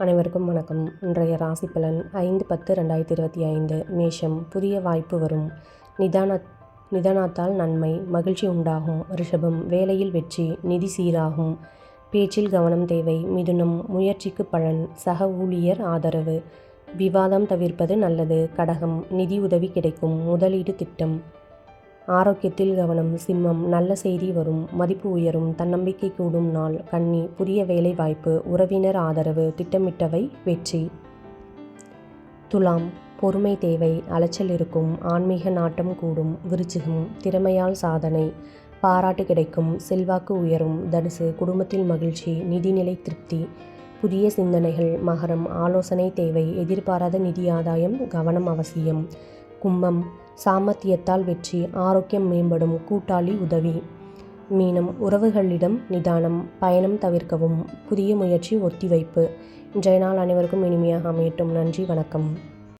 அனைவருக்கும் வணக்கம். இன்றைய ராசி பலன் ஐந்து பத்து ரெண்டாயிரத்தி இருபத்தி ஐந்து. மேஷம் புதிய வாய்ப்பு வரும். நிதான நிதானத்தால் நன்மை மகிழ்ச்சி உண்டாகும். ரிஷபம் வேலையில் வெற்றி நிதி சீராகும். பேச்சில் கவனம் தேவை. மிதுனம் முயற்சிக்கு பலன் சக ஊழியர் ஆதரவு. விவாதம் தவிர்ப்பது நல்லது. கடகம் நிதி உதவி கிடைக்கும். முதலீடு திட்டம். ஆரோக்கியத்தில் கவனம் சிம்மம் நல்ல செய்தி வரும் மதிப்பு உயரும் தன்னம்பிக்கை கூடும் நாள் கன்னி புதிய வேலை வாய்ப்பு உறவினர் ஆதரவு திட்டமிட்டவை வெற்றி. துலாம் பொறுமை தேவை அலைச்சல் இருக்கும் ஆன்மீக நாட்டம் கூடும் விருச்சிகம் திறமையால் சாதனை பாராட்டு கிடைக்கும் செல்வாக்கு உயரும் தனுசு குடும்பத்தில் மகிழ்ச்சி நிதிநிலை திருப்தி புதிய சிந்தனைகள் மகரம் ஆலோசனை தேவை எதிர்பாராத நிதி ஆதாயம் கவனம் அவசியம் கும்பம் சாமர்த்தியத்தால் வெற்றி ஆரோக்கியம் மேம்படும் கூட்டாளி உதவி. மீனம் உறவுகளிடம் நிதானம் பயணம் தவிர்க்கவும் புதிய முயற்சி ஒத்திவைப்பு. இன்றைய நாள் அனைவருக்கும் இனிமையாக அமையட்டும். நன்றி வணக்கம்.